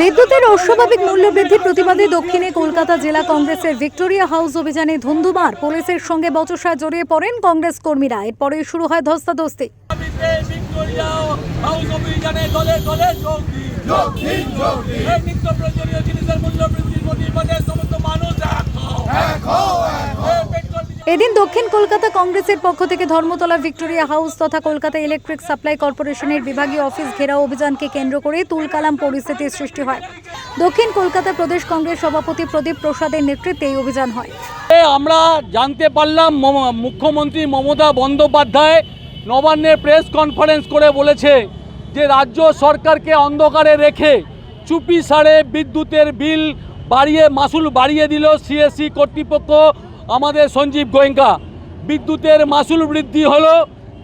বিদ্যুতের অস্বাভাবিক মূল্য বৃদ্ধির প্রতিবাদে দক্ষিণে কলকাতা জেলা কংগ্রেসের ভিক্টোরিয়া হাউস অভিযানে ধুন্ধুমার। পুলিশের সঙ্গে বচসায় জড়িয়ে পড়েন কংগ্রেস কর্মীরা। এরপরে শুরু হয় ধস্তাধস্তি। ভিক্টোরিয়া হাউস অভিযানে দলে দলে যোগ দিন এই নিত্য প্রয়োজনীয় জিনিসের মূল্য বৃদ্ধির প্রতিবাদে সমস্ত মানুষ এক হও। এই পেট্রোল ডিজেল এদিন দক্ষিণ কলকাতা কংগ্রেসের পক্ষ থেকে ধর্মতলা ভিক্টোরিয়া হাউস তথা কলকাতা ইলেকট্রিক সাপ্লাই কর্পোরেশনের বিভাগীয় অফিস ঘেরাও অভিযানকে কেন্দ্র করে তুলকালাম পরিস্থিতির সৃষ্টি হয়। দক্ষিণ কলকাতা প্রদেশ কংগ্রেস সভাপতি প্রদীপ প্রসাদের নেতৃত্বে এই অভিযান হয়। আমরা জানতে পারলাম মুখ্যমন্ত্রী মমতা বন্দ্যোপাধ্যায় নবান্নের প্রেস কনফারেন্স করে বলেছে যে রাজ্য সরকারকে অন্ধকারে রেখে চুপি সারে বিদ্যুতের বিল বাড়িয়ে, মাসুল বাড়িয়ে দিল সিএসসি কর্তৃপক্ষ। আমাদের সঞ্জীব গোয়েঙ্কা, বিদ্যুতের মাসুল বৃদ্ধি হলো,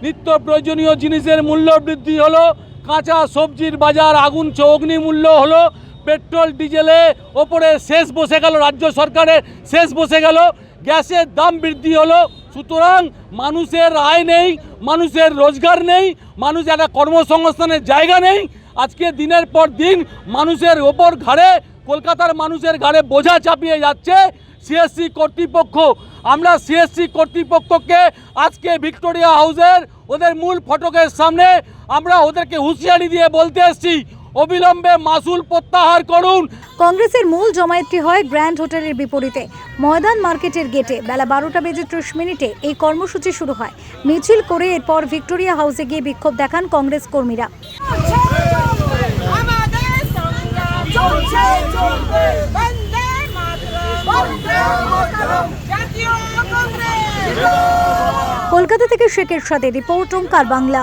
নিত্য প্রয়োজনীয় জিনিসের মূল্য বৃদ্ধি হলো, কাঁচা সবজির বাজার আগুন অগ্নিমূল্য হলো, পেট্রোল, ডিজেলে ওপরে শেষ বসে গেল, রাজ্য সরকারের শেষ বসে গেল, গ্যাসের দাম বৃদ্ধি হলো, সুতরাং মানুষের আয় নেই, মানুষের রোজগার নেই, মানুষ একটা কর্মসংস্থানের জায়গা নেই আজকে দিনের পর দিন মানুষের ওপর ঘাড়ে, কলকাতার মানুষের ঘাড়ে বোঝা চাপিয়ে যাচ্ছে সিএসসি কর্তৃপক্ষ। আমরা সিএসসি কর্তৃপক্ষকে আজকে ভিক্টোরিয়া হাউসের ওদের মূল ফটকের সামনে আমরা ওদেরকে হুঁশিয়ারি দিয়ে বলতে এসেছি, অবিলম্বে মাসুল প্রত্যাহার করুন। কংগ্রেসের মূল জমায়েতটি হয় গ্র্যান্ড হোটেলের বিপরীতে। ময়দান মার্কেটের গেটে বেলা বারোটা বেজে ত্রিশ মিনিটে এই কর্মসূচি শুরু হয়। মিছিল করে এরপর ভিক্টোরিয়া হাউসে গিয়ে বিক্ষোভ দেখান কংগ্রেস কর্মীরা। কলকাতা থেকে শেখের সাথে রিপোর্ট ওঙ্কার বাংলা।